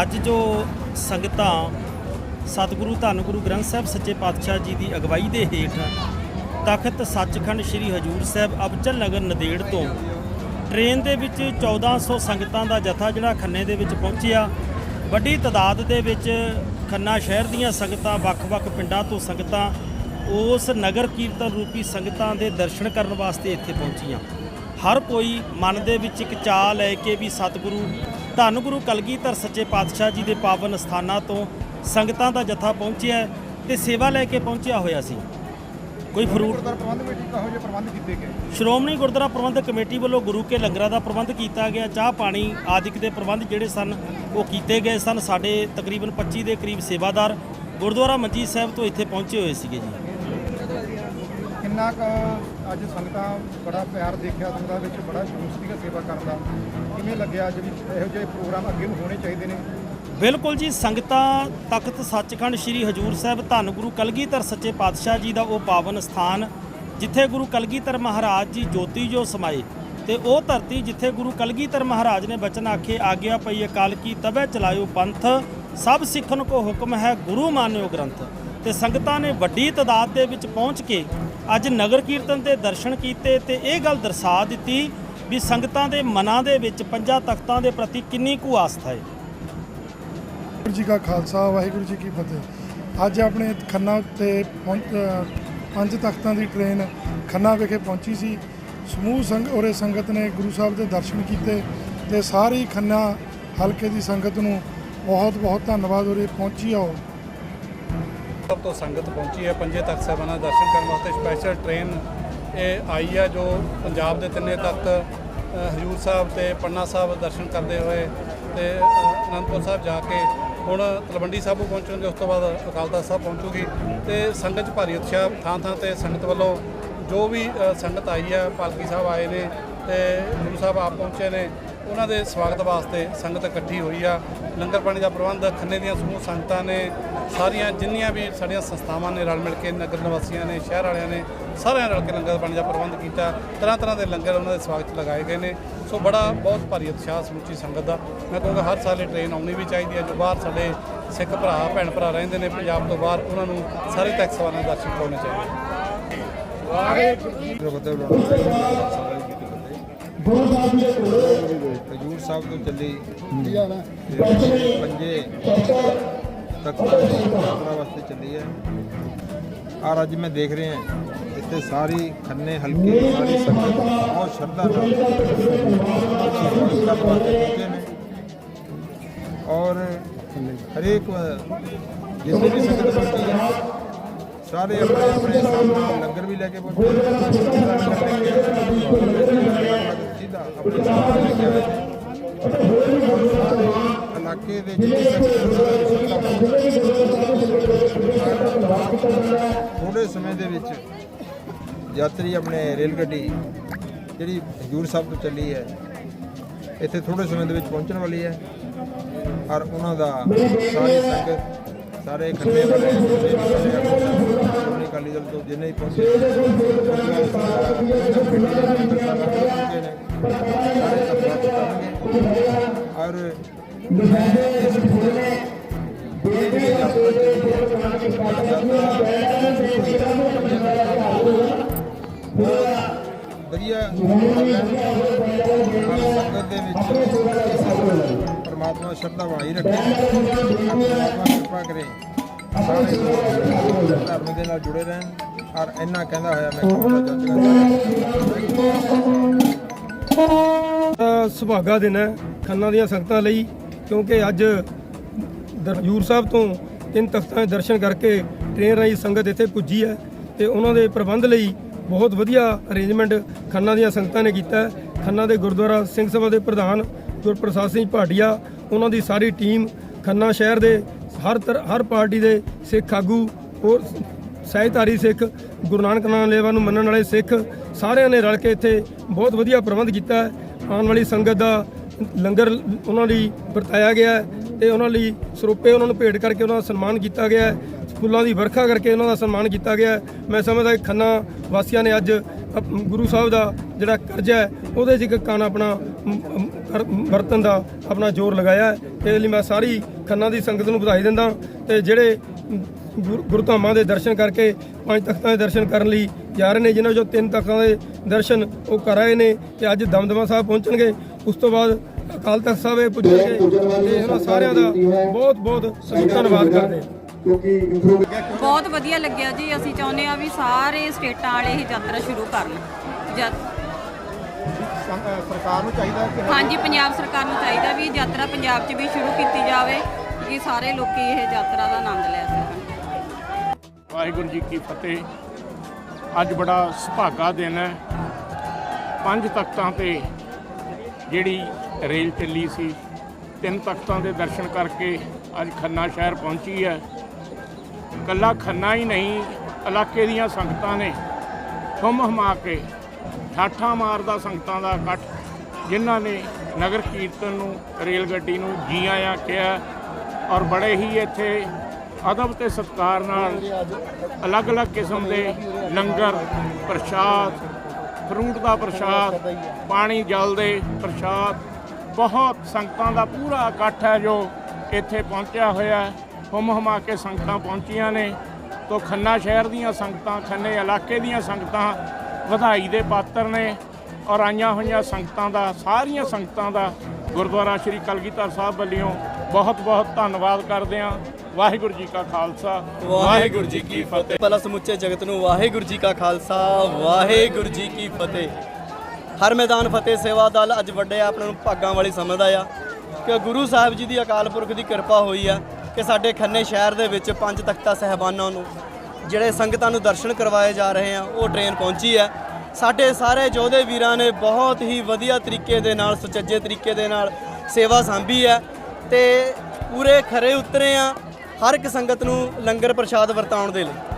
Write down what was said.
ਅੱਜ ਜੋ ਸੰਗਤਾਂ ਸਤਿਗੁਰੂ ਧੰਨ ਗੁਰੂ ਗ੍ਰੰਥ ਸਾਹਿਬ ਸੱਚੇ ਪਾਤਸ਼ਾਹ ਜੀ ਦੀ ਅਗਵਾਈ ਦੇ ਹੇਠ ਤਖਤ ਸੱਚਖੰਡ ਸ੍ਰੀ ਹਜੂਰ ਸਾਹਿਬ ਅਬਚਲ ਨਗਰ ਨਦੇੜ ਤੋਂ ਟ੍ਰੇਨ ਦੇ ਵਿੱਚ 1400 ਸੰਗਤਾਂ ਦਾ ਜਥਾ ਜਿਹੜਾ ਖੰਨੇ ਦੇ ਵਿੱਚ ਪਹੁੰਚਿਆ। ਵੱਡੀ ਤਾਦਾਦ ਦੇ ਵਿੱਚ ਖੰਨਾ ਸ਼ਹਿਰ ਦੀਆਂ ਸੰਗਤਾਂ, ਵੱਖ-ਵੱਖ ਪਿੰਡਾਂ ਤੋਂ ਸੰਗਤਾਂ ਉਸ ਨਗਰ ਕੀਰਤਨ ਰੂਪੀ ਸੰਗਤਾਂ ਦੇ ਦਰਸ਼ਨ ਕਰਨ ਵਾਸਤੇ ਇੱਥੇ ਪਹੁੰਚੀਆਂ। ਹਰ ਕੋਈ ਮਨ ਦੇ ਵਿੱਚ ਇੱਕ ਚਾਹ ਲੈ ਕੇ ਵੀ ਸਤਿਗੁਰੂ ਧੰਨ ਗੁਰੂ ਕਲਗੀਧਰ ਸੱਚੇ ਪਾਤਸ਼ਾਹ ਜੀ ਦੇ ਪਾਵਨ ਸਥਾਨਾਂ ਤੋਂ ਸੰਗਤਾਂ ਦਾ ਜਥਾ ਪਹੁੰਚਿਆ ਤੇ ਸੇਵਾ ਲੈ ਕੇ ਪਹੁੰਚਿਆ ਹੋਇਆ ਸੀ। ਕੋਈ ਫਰੂਟ ਗੁਰਦੁਆਰਾ ਪ੍ਰਬੰਧ ਕਮੇਟੀ ਕਹੋ ਜਿਹੇ ਪ੍ਰਬੰਧ ਕੀਤੇ ਗਏ? ਸ਼੍ਰੋਮਣੀ ਗੁਰਦੁਆਰਾ ਪ੍ਰਬੰਧਕ ਕਮੇਟੀ ਵੱਲੋਂ ਗੁਰੂ ਕੇ ਲੰਗਰਾਂ ਦਾ ਪ੍ਰਬੰਧ ਕੀਤਾ ਗਿਆ। ਚਾਹ ਪਾਣੀ ਆਦਿਕ ਦੇ ਪ੍ਰਬੰਧ ਜਿਹੜੇ ਸਨ ਉਹ ਕੀਤੇ ਗਏ ਸਨ। ਸਾਡੇ ਤਕਰੀਬਨ 25 ਦੇ ਕਰੀਬ ਸੇਵਾਦਾਰ ਗੁਰਦੁਆਰਾ ਮਨਜੀਤ ਸਾਹਿਬ ਤੋਂ ਇੱਥੇ ਪਹੁੰਚੇ ਹੋਏ ਸੀਗੇ ਜੀ। ਕਿੰਨਾ ਕੁ ਅੱਜ ਸੰਗਤਾਂ ਬੜਾ ਪਿਆਰ ਦੇਖਿਆ, ਸੰਗਤਾਂ ਵਿੱਚ ਬੜਾ ਸ਼ੌਕ ਸੀਗਾ ਸੇਵਾ ਕਰਨ ਦਾ। ਕਿਵੇਂ ਲੱਗਿਆ ਅੱਜ ਵੀ ਇਹੋ ਜਿਹੇ ਪ੍ਰੋਗਰਾਮ ਅੱਗੇ ਨੂੰ ਹੋਣੇ ਚਾਹੀਦੇ ਨੇ? ਬਿਲਕੁਲ ਜੀ, ਸੰਗਤਾਂ ਤਖਤ ਸੱਚਖੰਡ ਸ੍ਰੀ ਹਜੂਰ ਸਾਹਿਬ ਧੰਨ ਗੁਰੂ ਕਲਗੀਧਰ ਸੱਚੇ ਪਾਤਸ਼ਾਹ ਜੀ ਦਾ ਉਹ ਪਾਵਨ ਸਥਾਨ, ਜਿੱਥੇ ਗੁਰੂ ਕਲਗੀਧਰ ਮਹਾਰਾਜ ਜੀ ਜੋਤੀ ਜੋ ਸਮਾਏ ਤੇ ਉਹ ਧਰਤੀ ਜਿੱਥੇ ਗੁਰੂ ਕਲਗੀਧਰ ਮਹਾਰਾਜ ਨੇ ਬਚਨ ਆਖੇ, ਆਗਿਆ ਪਈ ਅਕਾਲ ਕੀ ਤਬੈ ਚਲਾਇਓ ਪੰਥ, ਸਭ ਸਿੱਖਨ ਕੋ ਹੁਕਮ ਹੈ ਗੁਰੂ ਮਾਨਿਓ ਗ੍ਰੰਥ। ਤੇ ਸੰਗਤਾਂ ਨੇ ਵੱਡੀ ਤਾਦਾਦ ਦੇ ਵਿੱਚ ਪਹੁੰਚ ਕੇ ਅੱਜ ਨਗਰ ਕੀਰਤਨ ਦੇ ਦਰਸ਼ਨ ਕੀਤੇ ਤੇ ਇਹ ਗੱਲ ਦਰਸਾ ਦਿੱਤੀ ਵੀ ਸੰਗਤਾਂ ਦੇ ਮਨਾਂ ਦੇ ਵਿੱਚ ਪੰਜਾਂ ਤਖਤਾਂ ਦੇ ਪ੍ਰਤੀ ਕਿੰਨੀ ਕੁ ਆਸਥਾ ਹੈ। ਵਾਹਿਗੁਰੂ ਜੀ ਕਾ ਖਾਲਸਾ, ਵਾਹਿਗੁਰੂ ਜੀ ਕੀ ਫਤਿਹ। ਅੱਜ ਆਪਣੇ ਖੰਨਾ ਉੱਤੇ ਪਹੁੰਚ ਪੰਜ ਤਖਤਾਂ ਦੀ ਟ੍ਰੇਨ ਖੰਨਾ ਵਿਖੇ ਪਹੁੰਚੀ ਸੀ। ਸਮੂਹ ਸੰਗ ਔਰੇ ਸੰਗਤ ਨੇ ਗੁਰੂ ਸਾਹਿਬ ਦੇ ਦਰਸ਼ਨ ਕੀਤੇ ਤੇ ਸਾਰੀ ਖੰਨਾ ਹਲਕੇ ਦੀ ਸੰਗਤ ਨੂੰ ਬਹੁਤ ਬਹੁਤ ਧੰਨਵਾਦ ਔਰੇ ਪਹੁੰਚੀ ਆਓ ਸਭ ਤੋਂ ਸੰਗਤ ਪਹੁੰਚੀ ਹੈ। ਪੰਜੇ ਤਖਤ ਸਾਹਿਬਾਨਾਂ ਦਾ ਦਰਸ਼ਨ ਕਰਨ ਵਾਸਤੇ ਸਪੈਸ਼ਲ ਟ੍ਰੇਨ ਇਹ ਆਈ ਹੈ ਜੋ ਪੰਜਾਬ ਦੇ ਤਿੰਨੇ ਤਖਤ ਹਜ਼ੂਰ ਸਾਹਿਬ ਤੇ ਪੰਨਾ ਸਾਹਿਬ ਦਰਸ਼ਨ ਕਰਦੇ ਹੋਏ ਤੇ ਅਨੰਦਪੁਰ ਸਾਹਿਬ ਜਾ ਕੇ ਹੁਣ ਤਲਵੰਡੀ ਸਾਹਿਬ ਪਹੁੰਚਣਗੇ, ਉਸ ਤੋਂ ਬਾਅਦ ਅਕਾਲ ਤਖਤ ਸਾਹਿਬ ਪਹੁੰਚੂਗੀ। ਤੇ ਸੰਗਤ 'ਚ ਭਾਰੀ ਉਤਸ਼ਾਹ ਥਾਂ ਥਾਂ ਤੇ ਸੰਗਤ ਵੱਲੋਂ ਜੋ ਵੀ ਸੰਗਤ ਆਈ ਹੈ ਪਾਲਕੀ ਸਾਹਿਬ ਆਏ ਨੇ ਤੇ ਗੁਰੂ ਸਾਹਿਬ ਆਪ ਪਹੁੰਚੇ ਨੇ। ਉਹਨਾਂ ਦੇ ਸਵਾਗਤ ਵਾਸਤੇ ਸੰਗਤ ਇਕੱਠੀ ਹੋਈ ਆ। ਲੰਗਰ ਪਾਣੀ ਦਾ ਪ੍ਰਬੰਧ, ਖੰਨੇ ਦੀਆਂ ਸਮੂਹ ਸੰਗਤਾਂ ਨੇ, ਸਾਰੀਆਂ ਜਿੰਨੀਆਂ ਵੀ ਸਾਡੀਆਂ ਸੰਸਥਾਵਾਂ ਨੇ ਰਲ ਮਿਲ ਕੇ, ਨਗਰ ਨਿਵਾਸੀਆਂ ਨੇ, ਸ਼ਹਿਰ ਵਾਲਿਆਂ ਨੇ, ਸਾਰਿਆਂ ਰਲ ਕੇ ਲੰਗਰ ਪਾਣੀ ਦਾ ਪ੍ਰਬੰਧ ਕੀਤਾ। ਤਰ੍ਹਾਂ ਤਰ੍ਹਾਂ ਦੇ ਲੰਗਰ ਉਹਨਾਂ ਦੇ ਸਵਾਗਤ ਲਗਾਏ ਗਏ ਨੇ। ਸੋ ਬੜਾ ਬਹੁਤ ਭਾਰੀ ਉਤਸ਼ਾਹ ਸਮੁੱਚੀ ਸੰਗਤ ਦਾ। ਮੈਂ ਕਹੂੰਗਾ ਹਰ ਸਾਲ ਇਹ ਟ੍ਰੇਨ ਆਉਣੀ ਵੀ ਚਾਹੀਦੀ ਹੈ, ਜੋ ਬਾਹਰ ਸਾਡੇ ਸਿੱਖ ਭਰਾ, ਭੈਣ ਭਰਾ ਰਹਿੰਦੇ ਨੇ ਪੰਜਾਬ ਤੋਂ ਬਾਹਰ, ਉਹਨਾਂ ਨੂੰ ਸਾਰੇ ਤੱਕ ਸਵਾਰਾਂ ਦੇ ਦਰਸ਼ਨ ਕਰਾਉਣੇ ਚਾਹੀਦੇ ਹਜੂਰ ਸਾਹਿਬ ਤੋਂ ਚੱਲੀ ਪੰਜੇ ਤੱਕ ਯਾਤਰਾ ਵਾਸਤੇ ਚੱਲੀ ਹੈ ਔਰ ਅੱਜ ਮੈਂ ਦੇਖ ਰਿਹਾ ਇੱਥੇ ਸਾਰੀ ਖੰਨੇ ਹਲਕੇ ਦੀ ਸਾਰੀ ਸੰਗਤ ਬਹੁਤ ਸ਼ਰਧਾ ਨਾਲ ਸਵਾਗਤ ਵਾਸਤੇ ਪਹੁੰਚੇ ਨੇ ਔਰ ਹਰੇਕ ਜਿੰਨੀ ਵੀ ਸੰਗਤ ਪਹੁੰਚੀ ਹੈ ਸਾਰੇ ਆਪਣੇ ਆਪਣੇ ਸਾਹਮਣੇ ਲੰਗਰ ਵੀ ਲੈ ਕੇ ਪਹੁੰਚੇ ਸਿੱਧਾ ਆਪਣੇ ਸਾਹਮਣੇ ਲੈ ਕੇ ਆਏ ਨੇ ਸਾਰੇ ਇਲਾਕੇ ਦੇ ਜਿੰਨੀ ਥੋੜੇ ਸਮੇਂ ਦੇ ਵਿੱਚ ਯਾਤਰੀ ਆਪਣੇ ਰੇਲ ਗੱਡੀ ਜਿਹੜੀ ਹਜੂਰ ਸਾਹਿਬ ਤੋਂ ਚੱਲੀ ਹੈ ਇੱਥੇ ਥੋੜੇ ਸਮੇਂ ਦੇ ਵਿੱਚ ਪਹੁੰਚਣ ਵਾਲੀ ਹੈ ਔਰ ਉਹਨਾਂ ਦਾ ਸਾਰੀ ਸੰਗਤ ਸਾਰੇ ਖੰਡੇ ਵਾਲੇ ਅਕਾਲੀ ਦਲ ਤੋਂ ਜਿੰਨੇ ਵੀ ਪਹੁੰਚੇ ਪਹੁੰਚੇ ਨੇ ਸਾਰੇ ਧੰਨਵਾਦ ਕਰਨਗੇ ਔਰ ਮੈਂ ਇਸ ਪੂਰੇ ਇਹ ਜਿਹੜੀ ਯਾਤਰਾ ਚੱਲੀ ਹੈ ਵਧੀਆ ਗੱਲ ਹੈ ਔਰ ਸੰਗਤ ਦੇ ਵਿੱਚ ਪਰਮਾਤਮਾ ਸ਼ਰਧਾ ਬਣਾਈ ਰੱਖੇ। ਕਿਰਪਾ ਕਰੇ। ਸਾਰੇ ਧਰਮ ਦੇ ਨਾਲ ਜੁੜੇ ਰਹਿਣ। ਔਰ ਇੰਨਾ ਕਹਿੰਦਾ ਹੋਇਆ ਮੈਂ ਕਹੂੰਗਾ ਸੁਭਾਗਾ ਦਿਨ ਹੈ। ਖੰਨਾ ਦੀਆਂ ਸੰਗਤਾਂ ਲਈ ਕਿਉਂਕਿ ਅੱਜ ਦਰ- ਸਾਹਿਬ ਤੋਂ ਤਿੰਨ ਤਖਤਾਂ ਦੇ ਦਰਸ਼ਨ ਕਰਕੇ ਟ੍ਰੇਨ ਰਾਹੀਂ ਸੰਗਤ ਇੱਥੇ ਪੁੱਜੀ ਹੈ ਤੇ ਉਹਨਾਂ ਦੇ ਪ੍ਰਬੰਧ ਲਈ ਬਹੁਤ ਵਧੀਆ ਅਰੇਂਜਮੈਂਟ ਖੰਨਾ ਦੀਆਂ ਸੰਗਤਾਂ ਨੇ ਕੀਤਾ ਖੰਨਾ ਦੇ ਗੁਰਦੁਆਰਾ ਸਿੰਘ ਸਭਾ ਦੇ ਪ੍ਰਧਾਨ ਗੁਰਪ੍ਰਸਾਦ ਸਿੰਘ ਭਾਟੀਆ, ਉਹਨਾਂ ਦੀ ਸਾਰੀ ਟੀਮ ਖੰਨਾ ਸ਼ਹਿਰ ਦੇ ਹਰ ਤਰ ਹਰ ਪਾਰਟੀ ਦੇ ਸਿੱਖ ਆਗੂ ਹੋਰ ਸਹਿਤਾਰੀ ਸਿੱਖ, ਗੁਰੂ ਨਾਨਕ ਨਾਮ ਲੇਵਾ ਨੂੰ ਮੰਨਣ ਵਾਲੇ ਸਿੱਖ, ਸਾਰਿਆਂ ਨੇ ਰਲ ਕੇ ਇੱਥੇ ਬਹੁਤ ਵਧੀਆ ਪ੍ਰਬੰਧ ਕੀਤਾ ਹੈ। ਆਉਣ ਵਾਲੀ ਸੰਗਤ ਦਾ ਲੰਗਰ ਉਹਨਾਂ ਲਈ ਵਰਤਾਇਆ ਗਿਆ ਹੈ ਤੇ ਉਹਨਾਂ ਲਈ ਸਰੋਪੇ ਉਹਨਾਂ ਨੂੰ ਭੇਟ ਕਰਕੇ ਉਹਨਾਂ ਦਾ ਸਨਮਾਨ ਕੀਤਾ ਗਿਆ ਹੈ। ਫੁੱਲਾਂ ਦੀ ਵਰਖਾ ਕਰਕੇ ਉਹਨਾਂ ਦਾ ਸਨਮਾਨ ਕੀਤਾ ਗਿਆ ਮੈਂ ਸਮਝਦਾ ਖੰਨਾ ਵਾਸੀਆਂ ਨੇ ਅੱਜ ਗੁਰੂ ਸਾਹਿਬ ਦਾ ਜਿਹੜਾ ਕਰਜ਼ਾ ਹੈ, ਉਹਦੇ 'ਚ ਇੱਕ ਕੰਨ ਆਪਣਾ ਮ- ਵਰਤਣ ਦਾ ਆਪਣਾ ਜ਼ੋਰ ਲਗਾਇਆ ਹੈ। ਤੇ ਲਈ ਮੈਂ ਸਾਰੀ ਖੰਨਾ ਦੀ ਸੰਗਤ ਨੂੰ ਵਧਾਈ ਦਿੰਦਾ ਤੇ ਜਿਹੜੇ ਗੁਰ- ਗੁਰਧਾਮਾਂ ਦੇ ਦਰਸ਼ਨ ਕਰਕੇ ਪੰਜ ਤਖਤਾਂ ਦੇ ਦਰਸ਼ਨ ਕਰਨ ਲਈ ਜਾ ਰਹੇ ਨੇ, ਜਿਨ੍ਹਾਂ ਵਿੱਚੋਂ ਤਿੰਨ ਤਖਤਾਂ ਦੇ ਦਰਸ਼ਨ ਉਹ ਕਰ ਆਏ ਨੇ ਤੇ ਅੱਜ ਦਮਦਮਾ ਸਾਹਿਬ ਪਹੁੰਚਣਗੇ। ਉਸ ਤੋਂ ਬਾਅਦ ਅਕਾਲ ਤਖਤ ਸਾਹਿਬ ਇਹ ਪੁੱਜਣਗੇ ਤੇ ਇਹਨਾਂ ਸਾਰਿਆਂ ਦਾ ਬਹੁਤ ਬਹੁਤ ਅਸੀਂ ਧੰਨਵਾਦ ਕਰਦੇ ਬਹੁਤ ਵਧੀਆ ਲੱਗਿਆ ਜੀ ਅਸੀਂ ਚਾਹੁੰਦੇ ਆ ਵੀ ਸਾਰੇ ਸਟੇਟਾਂ ਵਾਲੇ ਹੀ ਯਾਤਰਾ ਸ਼ੁਰੂ ਕਰਨ। ਜਦ ਸਰਕਾਰ ਨੂੰ ਚਾਹੀਦਾ ਕਿ ਹਾਂਜੀ ਪੰਜਾਬ ਸਰਕਾਰ ਨੂੰ ਚਾਹੀਦਾ ਵੀ ਇਹ ਯਾਤਰਾ ਪੰਜਾਬ 'ਚ ਵੀ ਸ਼ੁਰੂ ਕੀਤੀ ਜਾਵੇ ਕਿ ਸਾਰੇ ਲੋਕੀ ਇਹ ਯਾਤਰਾ ਦਾ ਆਨੰਦ ਲੈ ਸਕਣ। ਵਾਹਿਗੁਰੂ ਜੀ ਕੀ ਫਤਿਹ। ਅੱਜ ਬੜਾ ਸੁਭਾਗਾ ਦਿਨ ਹੈ। ਪੰਜ ਤਖਤਾਂ ਤੇ ਜਿਹੜੀ ਰੇਲ ਚੱਲੀ ਸੀ, ਤਿੰਨ ਤਖਤਾਂ ਦੇ ਦਰਸ਼ਨ ਕਰਕੇ ਅੱਜ ਖੰਨਾ ਸ਼ਹਿਰ ਪਹੁੰਚੀ ਹੈ। ਕੱਲਾ ਖੰਨਾ ਹੀ ਨਹੀਂ, ਇਲਾਕੇ ਦੀਆਂ ਸੰਗਤਾਂ ਨੇ ਹੁਮ ਹਮਾ ਕੇ ਠਾਠਾਂ ਮਾਰਦਾ ਸੰਗਤਾਂ ਦਾ ਇਕੱਠ, ਜਿਨ੍ਹਾਂ ਨੇ ਨਗਰ ਕੀਰਤਨ ਨੂੰ, ਰੇਲ ਗੱਡੀ ਨੂੰ ਜੀ ਆਇਆਂ ਕਿਹਾ ਔਰ ਬੜੇ ਹੀ ਇੱਥੇ ਅਦਬ ਤੇ ਸਤਿਕਾਰ ਨਾਲ ਅਲੱਗ-ਅਲੱਗ ਕਿਸਮ ਦੇ ਲੰਗਰ, ਪ੍ਰਸ਼ਾਦ ਫਰੂਟ ਦਾ ਪ੍ਰਸ਼ਾਦ ਪਾਣੀ ਜਲ ਦੇ ਪ੍ਰਸ਼ਾਦ ਬਹੁਤ ਸੰਗਤਾਂ ਦਾ ਪੂਰਾ ਇਕੱਠ ਹੈ ਜੋ ਇੱਥੇ ਪਹੁੰਚਿਆ ਹੋਇਆ ਹੈ। ਹੁਮ ਹਮਾ ਕੇ ਸੰਗਤਾਂ ਪਹੁੰਚੀਆਂ ਨੇ। ਤੋਂ ਖੰਨਾ ਸ਼ਹਿਰ ਦੀਆਂ ਸੰਗਤਾਂ ਖੰਨੇ ਇਲਾਕੇ ਦੀਆਂ ਸੰਗਤਾਂ ਵਧਾਈ ਦੇ ਪਾਤਰ ਨੇ ਔਰ ਆਈਆਂ ਹੋਈਆਂ ਸੰਗਤਾਂ ਦਾ ਸਾਰੀਆਂ ਸੰਗਤਾਂ ਦਾ ਗੁਰਦੁਆਰਾ ਸ੍ਰੀ ਕਲਗੀਧਰ ਸਾਹਿਬ ਵੱਲੋਂ ਬਹੁਤ ਬਹੁਤ ਧੰਨਵਾਦ ਕਰਦੇ ਹਾਂ। ਵਾਹਿਗੁਰੂ ਜੀ ਕਾ ਖਾਲਸਾ, ਵਾਹਿਗੁਰੂ ਜੀ ਕੀ ਫਤਿਹ। ਪਹਿਲਾਂ ਸਮੁੱਚੇ ਜਗਤ ਨੂੰ ਵਾਹਿਗੁਰੂ ਜੀ ਕਾ ਖਾਲਸਾ, ਵਾਹਿਗੁਰੂ ਜੀ ਕੀ ਫਤਿਹ। ਹਰ ਮੈਦਾਨ ਫਤਿਹ ਸੇਵਾ ਦਲ ਅੱਜ ਵੱਡੇ ਆਪਣਾ ਨੂੰ ਭਾਗਾਂ ਵਾਲੀ ਸਮਝਦਾ ਆ ਕਿ ਗੁਰੂ ਸਾਹਿਬ ਜੀ ਦੀ ਅਕਾਲ ਪੁਰਖ ਦੀ ਕਿਰਪਾ ਹੋਈ ਆ ਕਿ ਸਾਡੇ ਖੰਨੇ ਸ਼ਹਿਰ ਦੇ ਵਿੱਚ ਪੰਜ ਤਖਤਾ ਸਹਿਬਾਨਾਂ ਨੂੰ ਜਿਹੜੇ ਸੰਗਤਾਂ ਨੂੰ ਦਰਸ਼ਨ ਕਰਵਾਏ ਜਾ ਰਹੇ ਆ, ਉਹ ਟ੍ਰੇਨ ਪਹੁੰਚੀ ਹੈ ਸਾਡੇ ਸਾਰੇ ਯੋਧੇ ਵੀਰਾਂ ਨੇ ਬਹੁਤ ਹੀ ਵਧੀਆ ਤਰੀਕੇ ਦੇ ਨਾਲ, ਸੁਚੱਜੇ ਤਰੀਕੇ ਦੇ ਨਾਲ ਸੇਵਾ ਸੰਭੀ ਹੈ ਤੇ ਪੂਰੇ ਖਰੇ ਉਤਰੇ ਆ। ਹਰ ਇੱਕ ਸੰਗਤ ਨੂੰ ਲੰਗਰ ਪ੍ਰਸ਼ਾਦ ਵਰਤਾਉਣ ਦੇ ਲਈ।